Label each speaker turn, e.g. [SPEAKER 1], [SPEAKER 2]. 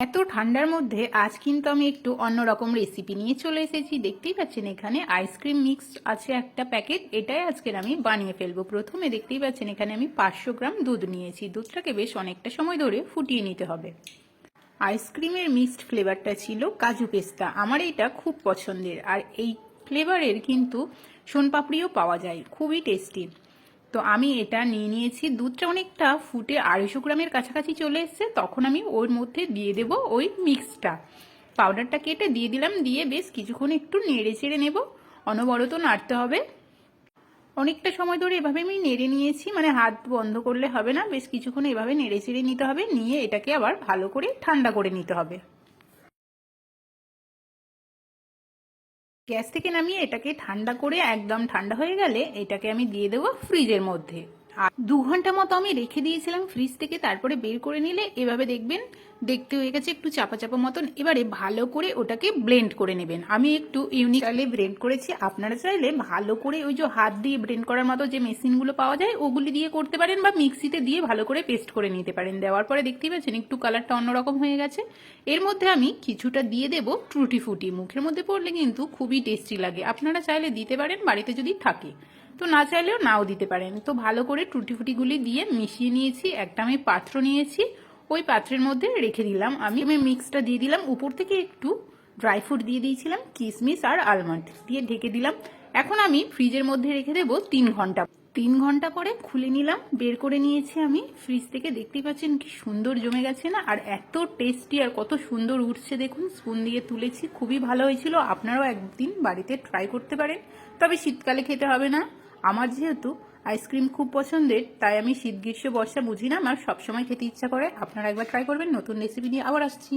[SPEAKER 1] এত ঠান্ডার মধ্যে আজ কিন্তু আমি একটু অন্যরকম রেসিপি নিয়ে চলে এসেছি। দেখতেই পাচ্ছেন এখানে আইসক্রিম মিক্স আছে একটা প্যাকেট এটাই আজকের আমি বানিয়ে ফেলব। প্রথমে দেখতেই পাচ্ছেন এখানে আমি পাঁচশো গ্রাম দুধ নিয়েছি। দুধটাকে বেশ অনেকটা সময় ধরে ফুটিয়ে নিতে হবে। আইসক্রিমের মিক্সড ফ্লেভারটা ছিল কাজু পেস্তা। আমার এটা খুব পছন্দের। আর এই ফ্লেভারের কিন্তু সোনপাপড়িও পাওয়া যায়। খুবই টেস্টি তো আমি এটা নিয়ে নিয়েছি। দুধটা অনেকটা ফুটে আড়াইশো গ্রামের কাছাকাছি চলে এসছে। তখন আমি ওর মধ্যে দিয়ে দেব ওই মিক্সটা। পাউডারটা কেটে দিয়ে দিলাম। দিয়ে বেশ কিছুক্ষণ একটু নেড়ে চেড়ে নেব। অনবরত নাড়তে হবে। অনেকটা সময় ধরে এভাবে আমি নেড়ে নিয়েছি। মানে হাত বন্ধ করলে হবে না। বেশ কিছুক্ষণ এভাবে নেড়ে চেড়ে নিতে হবে। নিয়ে এটাকে আবার ভালো করে ঠান্ডা করে নিতে হবে। গ্যাস থেকে নামিয়ে এটাকে ঠান্ডা করে একদম ঠান্ডা হয়ে গেলে এটাকে আমি দিয়ে দেবো ফ্রিজের মধ্যে। আর দু ঘণ্টা মতো আমি রেখে দিয়েছিলাম ফ্রিজ থেকে, তারপরে বের করে নিলে এভাবে দেখবেন, দেখতে হয়ে গেছে একটু চাপা চাপা মতন। এবারে ভালো করে ওটাকে ব্লেন্ড করে নেবেন। আমি একটু ইউনিক স্টাইলে ব্লেন্ড করেছি। আপনারা চাইলে ভালো করে ওই যে হাত দিয়ে ব্লেন্ড করার মতো যে মেশিনগুলো পাওয়া যায়, ওগুলি দিয়ে করতে পারেন বা মিক্সিতে দিয়ে ভালো করে পেস্ট করে নিতে পারেন। দেওয়ার পরে দেখতেই পাচ্ছেন একটু কালারটা অন্যরকম হয়ে গেছে। এর মধ্যে আমি কিছুটা দিয়ে দেব ট্রুটি ফুটি মুখের মধ্যে পড়লে কিন্তু খুবই টেস্টি লাগে। আপনারা চাইলে দিতে পারেন, বাড়িতে যদি থাকে। তো না চাইলেও নাও দিতে পারেন। তো ভালো করে টুটি ফুটিগুলি দিয়ে মিশিয়ে নিয়েছি, একটা আমি পাত্র নিয়েছি, ওই পাত্রের মধ্যে রেখে দিলাম। আমি আমি মিক্সটা দিয়ে দিলাম, উপর থেকে একটু ড্রাই ফ্রুট দিয়ে দিয়েছিলাম কিশমিশ আর আলমন্ড দিয়ে ঢেকে দিলাম। এখন আমি ফ্রিজের মধ্যে রেখে দেবো তিন ঘণ্টা। তিন ঘণ্টা পরে খুলে নিলাম, বের করে নিয়েছি আমি ফ্রিজ থেকে। দেখতেই পাচ্ছেন কি সুন্দর জমে গেছে না, আর এত টেস্টি আর কত সুন্দর উঠছে দেখুন, স্পুন দিয়ে তুলেছি, খুবই ভালো হয়েছিল, আপনারাও একদিন বাড়িতে ট্রাই করতে পারেন। তবে শীতকালে খেতে হবে না আমার যেহেতু আইসক্রিম খুব পছন্দের, তাই আমি শীত গ্রীষ্ম বর্ষা বুঝি না, আমার সবসময় খেতে ইচ্ছা করে। আপনারা একবার ট্রাই করবেন, নতুন রেসিপি নিয়ে আবার আসছি।